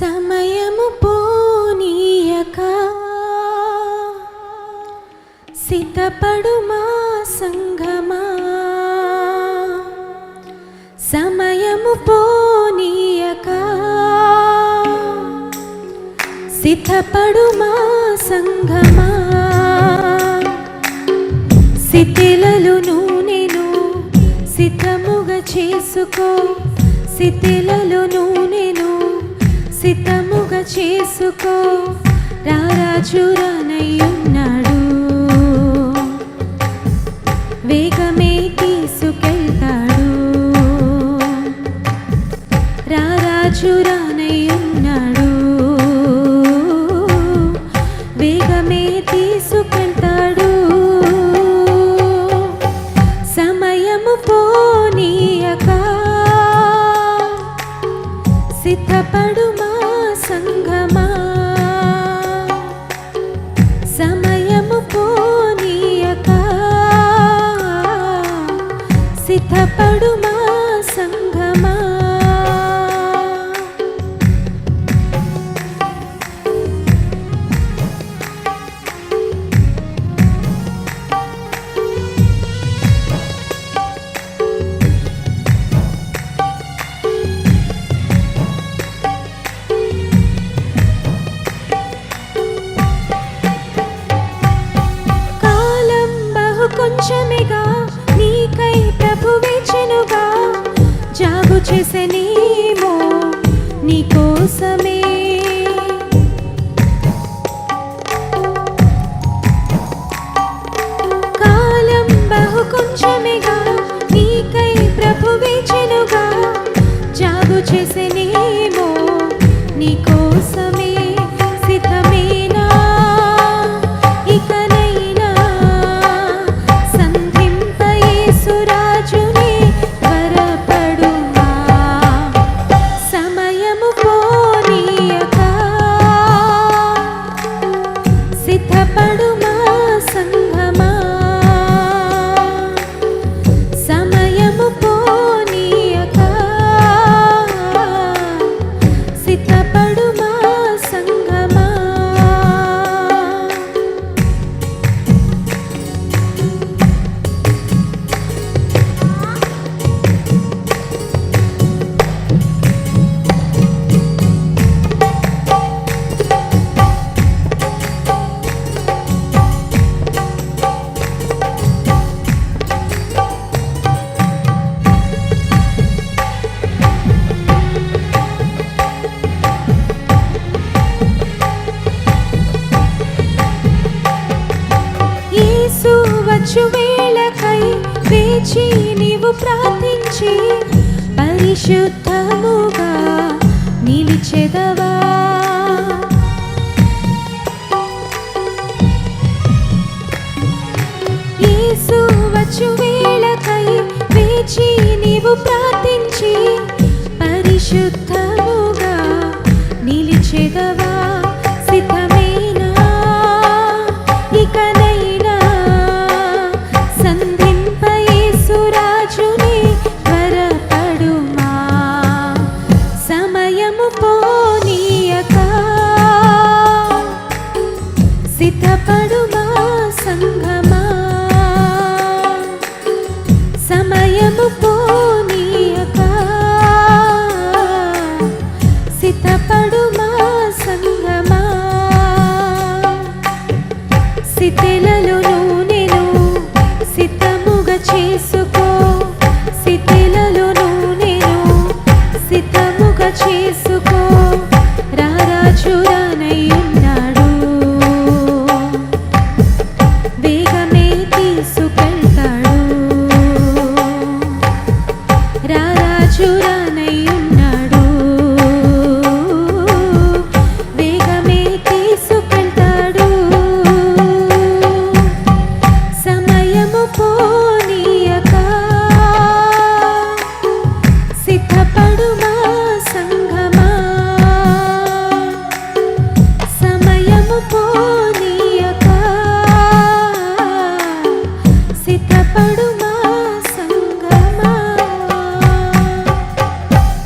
సమయము పోనీయక. సిద్ధపడు మా సంగమా. సమయము పోనీయక. సిద్ధపడు మా సంగమా. సితిలలు నూనెను సిద్ధముగా చేసుకో. సితిలలు చేసుకో. రారాజు రానయ్యున్నాడు వేగమే తీసుకెళ్తాడు. రారాజురానయ్యున్నాడు. వేగమే తీసుకెళ్తాడు. సమయము सिद्ध पड़ చేసనేమో నీ కోసమే. కాలం బహు కొంచెమేగా నీకై ప్రభు వేచెనుగా జాగు చేసనే వచ్చు వేళకై వేచి నీవు ప్రార్థించి పరిశుద్ధముగా నిలిచెదవా? యేసు వచ్చు వేళకై వేచి నీవు ప్రార్థించి